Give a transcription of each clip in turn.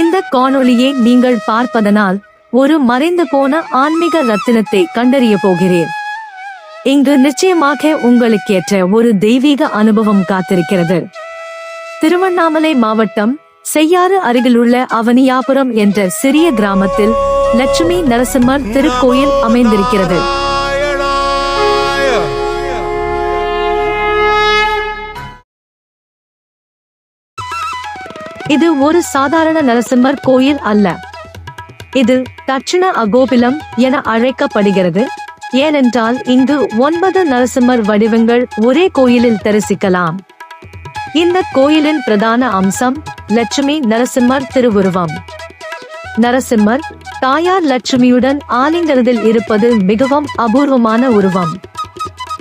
இந்த காணொளியை நீங்கள் பார்ப்பதனால் ஒரு மறைந்து போன ஆன்மீக ரத்தினத்தை கண்டறிய போகிறேன் இங்கு நிச்சயமாக உங்களுக்கேற்ற ஒரு தெய்வீக அனுபவம் காத்திருக்கிறது. திருவண்ணாமலை மாவட்டம் செய்யாறு அருகிலுள்ள அவனியாபுரம் என்ற சிறிய கிராமத்தில் லட்சுமி நரசிம்மர் திருக்கோயில் அமைந்திருக்கிறது. இது ஒரு சாதாரண நரசிம்மர் கோயில் அல்ல. இது தட்சிண அகோபிலம் என அழைக்கப்படுகிறது. ஏனென்றால் இங்கு ஒன்பது நரசிம்மர் வடிவங்கள் ஒரே கோயிலில் தரிசிக்கலாம். இந்த கோயிலின் பிரதான அம்சம் லட்சுமி நரசிம்மர் திருவுருவம். நரசிம்மர் தாயார் லட்சுமியுடன் ஆலிங்கனத்தில் இருப்பது மிகவும் அபூர்வமான உருவம்.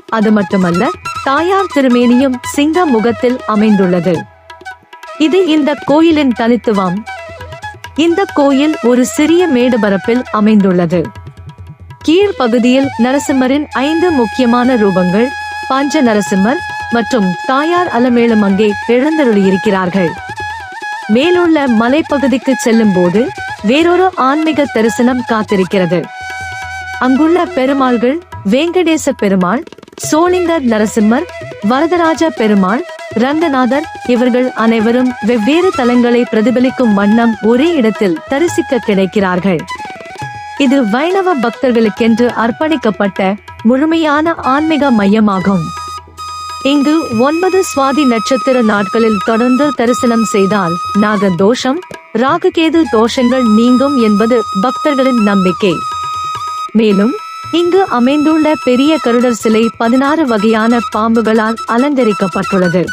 அது மட்டுமல்ல தாயார் திருமேனியும் சிங்க முகத்தில் அமைந்துள்ளது. இது இந்த கோயிலின் தனித்துவம். இந்த கோயில் ஒரு சிறிய மேடுபரப்பில் அமைந்துள்ளது. கீழ்ப்பகுதியில் நரசிம்மரின் ஐந்து முக்கியமான ரூபங்கள் பஞ்ச நரசிம்மர் மற்றும் தாயார் அலமேலும் அங்கே எழுந்தருளியிருக்கிறார்கள். மேலுள்ள மலைப்பகுதிக்கு செல்லும் போது வேறொரு ஆன்மீக தரிசனம் காத்திருக்கிறது. அங்குள்ள பெருமாள்கள் வேங்கடேச பெருமாள் சோளிங்கர் நரசிம்மர் வரதராஜ பெருமாள் ரங்கநாதர் இவர்கள் அனைவரும் வெவ்வேறு தலங்களை பிரதிபலிக்கும் வண்ணம் ஒரே இடத்தில் தரிசிக்க கிடைக்கிறார்கள். இது வைணவ பக்தர்களுக்கென்று அர்ப்பணிக்கப்பட்ட முழுமையான ஆன்மீக மையமாகும். இங்கு ஒன்பது சுவாதி நட்சத்திர நாட்களில் தொடர்ந்து தரிசனம் செய்தால் நாக தோஷம் ராகுகேது தோஷங்கள் நீங்கும் என்பது பக்தர்களின் நம்பிக்கை. மேலும் இங்கு அமைந்துள்ள பெரிய கருடர் சிலை பதினாறு வகையான பாம்புகளால் அலங்கரிக்கப்பட்டுள்ளது.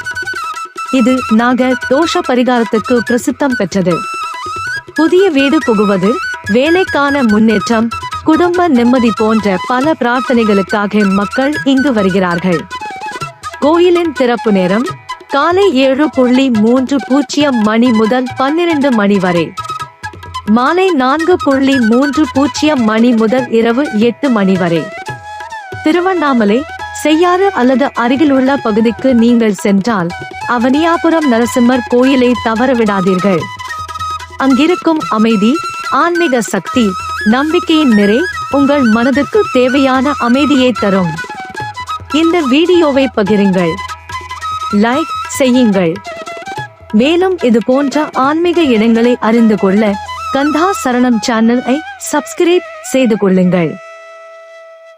இது நாக தோஷ பரிகாரத்துக்கு பிரசித்தம் பெற்றது. புதிய வீடு புகுவது வேலைக்கான முன்னேற்றம் குடும்ப நிம்மதி போன்ற பல பிரார்த்தனைகளுக்காக மக்கள் இங்கு வருகிறார்கள். கோயிலின் திறப்பு நேரம் காலை ஏழு புள்ளி மூன்று பூஜ்ஜியம் மணி முதல் பன்னிரண்டு மணி வரை. மாலை நான்கு புள்ளி மூன்று பூஜ்ஜியம் மணி முதல் இரவு எட்டு மணி வரை. திருவண்ணாமலை செய்யாறு அல்லது அருகிலுள்ள பகுதிக்கு நீங்கள் சென்றால் அவனியாபுரம் நரசிம்மர் கோயிலை தவறவிடாதீர்கள். அங்கிருக்கும் அமைதி ஆன்மீக சக்தி நம்பிக்கையின் நிறை உங்கள் மனதுக்கு தேவையான அமைதியை தரும். இந்த வீடியோவை பகிருங்கள். லைக் செய்யுங்கள். மேலும் இது போன்ற ஆன்மீக இடங்களை அறிந்து கொள்ள கந்தா சரணம் சேனலை சப்ஸ்கிரைப் செய்து கொள்ளுங்கள்.